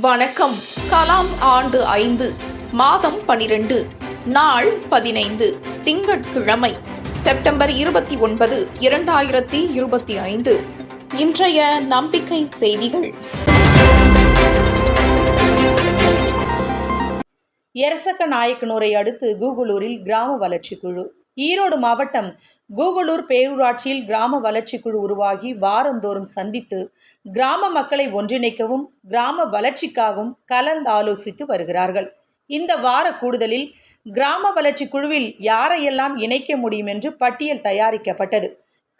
வணக்கம். கலாம் ஆண்டு ஐந்து மாதம் பனிரெண்டு நாள் பதினைந்து திங்கட்கிழமை செப்டம்பர் இருபத்தி ஒன்பது இரண்டாயிரத்தி இருபத்தி ஐந்து. இன்றைய நம்பிக்கை செய்திகள். எரசக்க நாயக்கனூரை அடுத்து கூகுளூரில் கிராம வளர்ச்சி குழு ஈரோடு மாவட்டம் கூகுளூர் பேரூராட்சியில் கிராம வளர்ச்சி குழு உருவாகி வாரந்தோறும் சந்தித்து கிராம மக்களை ஒன்றிணைக்கவும் கிராம வளர்ச்சிக்காகவும் கலந்தாலோசித்து வருகிறார்கள். இந்த வார கூடுதலில் கிராம வளர்ச்சி குழுவில் யாரையெல்லாம் இணைக்க முடியும் என்று பட்டியல் தயாரிக்கப்பட்டது.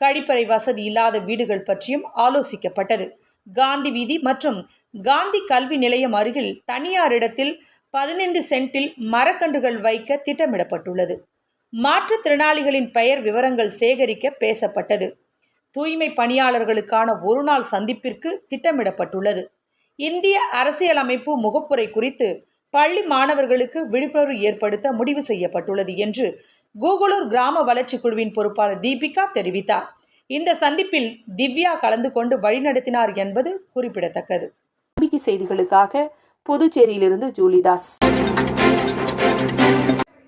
கழிப்பறை வசதி இல்லாத வீடுகள் பற்றியும் ஆலோசிக்கப்பட்டது. காந்தி வீதி மற்றும் காந்தி கல்வி நிலையம் அருகில் தனியாரிடத்தில் பதினைந்து சென்டில் மரக்கன்றுகள் வைக்க திட்டமிடப்பட்டுள்ளது. மாற்றுத்திறனாளிகளின் பெயர் விவரங்கள் சேகரிக்க பேசப்பட்டது. தூய்மை பணியாளர்களுக்கான ஒருநாள் சந்திப்பிற்கு திட்டமிடப்பட்டுள்ளது. இந்திய அரசியலமைப்பு முகப்புரை குறித்து பள்ளி மாணவர்களுக்கு விழிப்புணர்வு ஏற்படுத்த முடிவு செய்யப்பட்டுள்ளது என்று கூகுளூர் கிராம வளர்ச்சி குழுவின் பொறுப்பாளர் தீபிகா தெரிவித்தார். இந்த சந்திப்பில் திவ்யா கலந்து கொண்டு வழிநடத்தினார் என்பது குறிப்பிடத்தக்கது. செய்திகளுக்காக புதுச்சேரியிலிருந்து ஜூலிதாஸ்.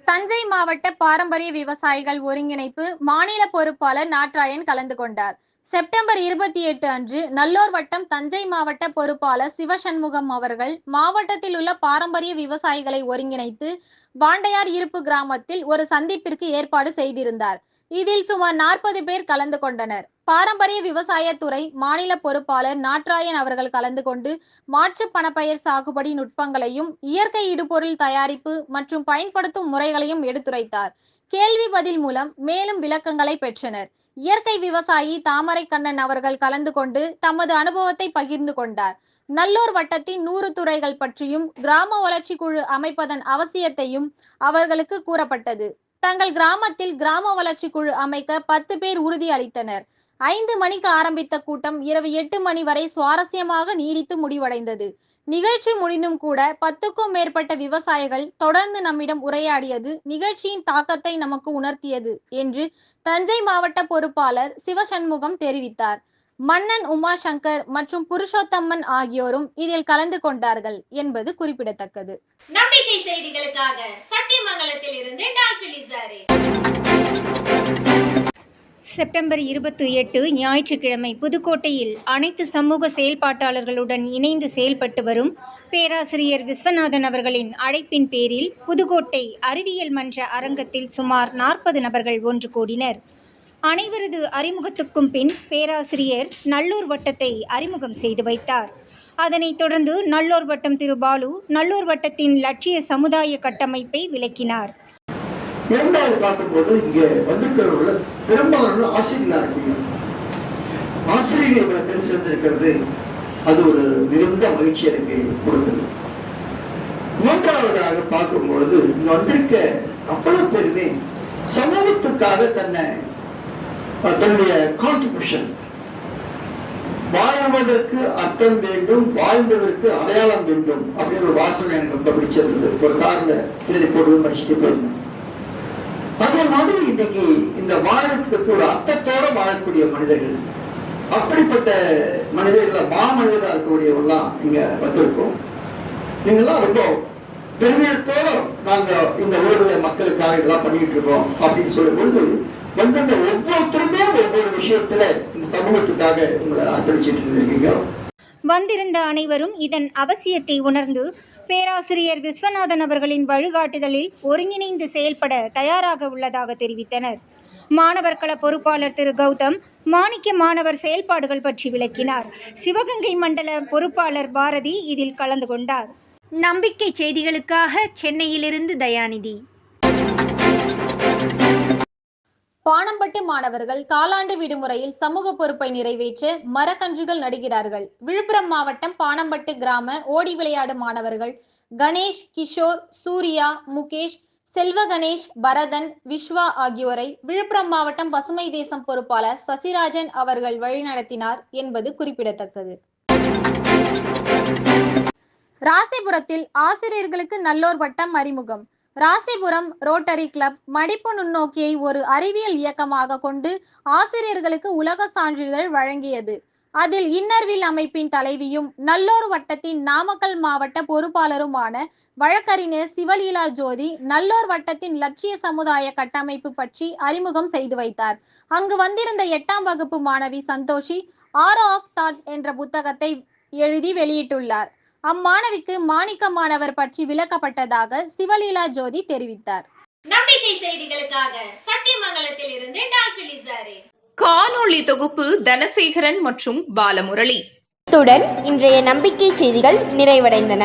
தஞ்சை மாவட்ட பாரம்பரிய விவசாயிகள் ஒருங்கிணைப்பு மாநில பொறுப்பாளர் நாட்ராயன் கலந்து கொண்டார். செப்டம்பர் இருபத்தி எட்டு அன்று நல்லூர் வட்டம் தஞ்சை மாவட்ட பொறுப்பாளர் சிவசண்முகம் அவர்கள் மாவட்டத்தில் உள்ள பாரம்பரிய விவசாயிகளை ஒருங்கிணைத்து வாண்டையார் இருப்பு கிராமத்தில் ஒரு சந்திப்பிற்கு ஏற்பாடு செய்திருந்தார். இதில் சுமார் நாற்பது பேர் கலந்து கொண்டனர். பாரம்பரிய விவசாயத்துறை மாநில பொறுப்பாளர் நாட்ராயன் அவர்கள் கலந்து கொண்டு மாற்று பணப்பயிர் சாகுபடி நுட்பங்களையும் இயற்கை இடுபொருள் தயாரிப்பு மற்றும் பயன்படுத்தும் முறைகளையும் எடுத்துரைத்தார். கேள்வி பதில் மூலம் மேலும் விளக்கங்களை பெற்றனர். இயற்கை விவசாயி தாமரை கண்ணன் அவர்கள் கலந்து கொண்டு தமது அனுபவத்தை பகிர்ந்து கொண்டார். நல்லூர் வட்டத்தின் நூறு துறைகள் பற்றியும் கிராம வளர்ச்சி குழு அமைப்பதன் அவசியத்தையும் அவர்களுக்கு கூறப்பட்டது. தங்கள் கிராமத்தில் கிராம வளர்ச்சி குழு அமைக்க பத்து பேர் உறுதி அளித்தனர். ஐந்து மணிக்கு ஆரம்பித்த கூட்டம் இரவு எட்டு மணி வரை சுவாரஸ்யமாக நீடித்து முடிவடைந்தது. நிகழ்ச்சி முடிந்தும் கூட பத்துக்கும் மேற்பட்ட விவசாயிகள் தொடர்ந்து நம்மிடம் உரையாடியது நிகழ்ச்சியின் தாக்கத்தை நமக்கு உணர்த்தியது என்று தஞ்சை மாவட்ட பொறுப்பாளர் சிவசண்முகம் தெரிவித்தார். மன்னன் உமாசங்கர் மற்றும் புருஷோத்தம்மன் ஆகியோரும் இதில் கலந்து கொண்டார்கள் என்பது குறிப்பிடத்தக்கது. நம்பிக்கை செய்திகளுக்காக சத்தியமங்கலத்தில் இருந்து செப்டம்பர் இருபத்தி எட்டு ஞாயிற்றுக்கிழமை புதுக்கோட்டையில் அனைத்து சமூக செயல்பாட்டாளர்களுடன் இணைந்து செயல்பட்டு வரும் பேராசிரியர் விஸ்வநாதன் அவர்களின் அழைப்பின் பேரில் புதுக்கோட்டை அறிவியல் மன்ற அரங்கத்தில் சுமார் நாற்பது நபர்கள் ஒன்று கூடினர். அனைவரது அறிமுகத்துக்கும் பின் பேராசிரியர் நல்லூர் வட்டத்தை அறிமுகம் செய்து வைத்தார். அதனைத் தொடர்ந்து நல்லூர் வட்டம் திரு பாலு நல்லூர் வட்டத்தின் லட்சிய சமுதாய கட்டமைப்பை விளக்கினார். இரண்டாவது பார்க்கும்போது இங்கே வந்திருக்கிறவர்கள் பெரும்பாலான ஆசிரியர்களா இருக்கீங்க. ஆசிரியர்கள் இவ்வளவு பேர் சேர்ந்திருக்கிறது அது ஒரு மிகுந்த மகிழ்ச்சி எனக்கு கொடுக்குது மூன்றாவதாக பார்க்கும் பொழுது இங்க வந்திருக்க அவ்வளவு பேருமே சமூகத்துக்காக தன்னை தன்னுடைய கான்ட்ரிபியூஷன் வாழ்வதற்கு அர்த்தம் வேண்டும் வாழ்ந்ததற்கு அடையாளம் வேண்டும் அப்படின்னு ஒரு வாசகம் எனக்கு ரொம்ப பிடிச்சிருந்தது. ஒரு கார்ல எழுதி போட்டு படிச்சுட்டு போயிருந்தேன். அதே மாதிரி இன்னைக்கு இந்த வாழத்துக்கு ஒரு அர்த்தத்தோட வாழக்கூடிய மனிதர்கள் அப்படிப்பட்ட மனிதர்களை மா மனிதர்களாக இருக்கக்கூடியவெல்லாம் இங்க வந்திருக்கோம். நீங்கெல்லாம் ரொம்ப பெருமிதத்தோட நாங்க இந்த ஊரில் மக்களுக்காக இதெல்லாம் பண்ணிட்டு இருக்கோம் அப்படின்னு சொல்லும் பொழுது வந்திருந்த ஒவ்வொருத்தருமே ஒவ்வொரு விஷயத்துல இந்த சமூகத்துக்காக உங்களை அர்ப்பணிச்சிட்டு இருக்கீங்க. வந்திருந்த அனைவரும் இதன் அவசியத்தை உணர்ந்து பேராசிரியர் விஸ்வநாதன் அவர்களின் வழிகாட்டுதலில் ஒருங்கிணைந்து செயல்பட தயாராக உள்ளதாக தெரிவித்தனர். மாணவர் கள பொறுப்பாளர் திரு கௌதம் மாணிக்க மாணவர் செயல்பாடுகள் பற்றி விளக்கினார். சிவகங்கை மண்டல பொறுப்பாளர் பாரதி இதில் கலந்து கொண்டார். நம்பிக்கை செய்திகளுக்காக சென்னையிலிருந்து தயாநிதி. பாணம்பட்டு மாணவர்கள் காலாண்டு விடுமுறையில் சமூக பொறுப்பை நிறைவேற்ற மரக்கன்றுகள் நடுகிறார்கள். விழுப்புரம் மாவட்டம் பாணம்பட்டு கிராம ஓடி விளையாடு மாணவர்கள் கணேஷ் கிஷோர் சூர்யா முகேஷ் செல்வ கணேஷ் பரதன் விஸ்வா ஆகியோரை விழுப்புரம் மாவட்டம் பசுமை தேசம் பொறுப்பாளர் சசிராஜன் அவர்கள் வழிநடத்தினார் என்பது குறிப்பிடத்தக்கது. ராசிபுரத்தில் ஆசிரியர்களுக்கு நல்லோர் வட்டம் அறிமுகம். ராசிபுரம் ரோட்டரி கிளப் மடிப்பு நுண்ணோக்கியை ஒரு அறிவியல் இயக்கமாக கொண்டு ஆசிரியர்களுக்கு உலக சான்றிதழ் வழங்கியது. அதில் இன்னர்வில் அமைப்பின் தலைவியும் நல்லோர் வட்டத்தின் நாமக்கல் மாவட்ட பொறுப்பாளருமான வழக்கறிஞர் சிவலீலா ஜோதி நல்லோர் வட்டத்தின் லட்சிய சமுதாய கட்டமைப்பு பற்றி அறிமுகம் செய்து வைத்தார். அங்கு வந்திருந்த எட்டாம் வகுப்பு மாணவி சந்தோஷி ஆரோ ஆஃப் தாட்ஸ் என்ற புத்தகத்தை எழுதி வெளியிட்டுள்ளார். அம்மாணவிக்கு மாணிக்க மாணவர் பற்றி விளக்கப்பட்டதாக சிவலீலா ஜோதி தெரிவித்தார். நம்பிக்கை செய்திகளுக்காக சத்தியமங்கலத்தில் இருந்து டால்பிலிசாரே காணொளி தொகுப்பு தனசேகரன் மற்றும் பாலமுரளி. இத்துடன் இன்றைய நம்பிக்கை செய்திகள் நிறைவடைந்தன.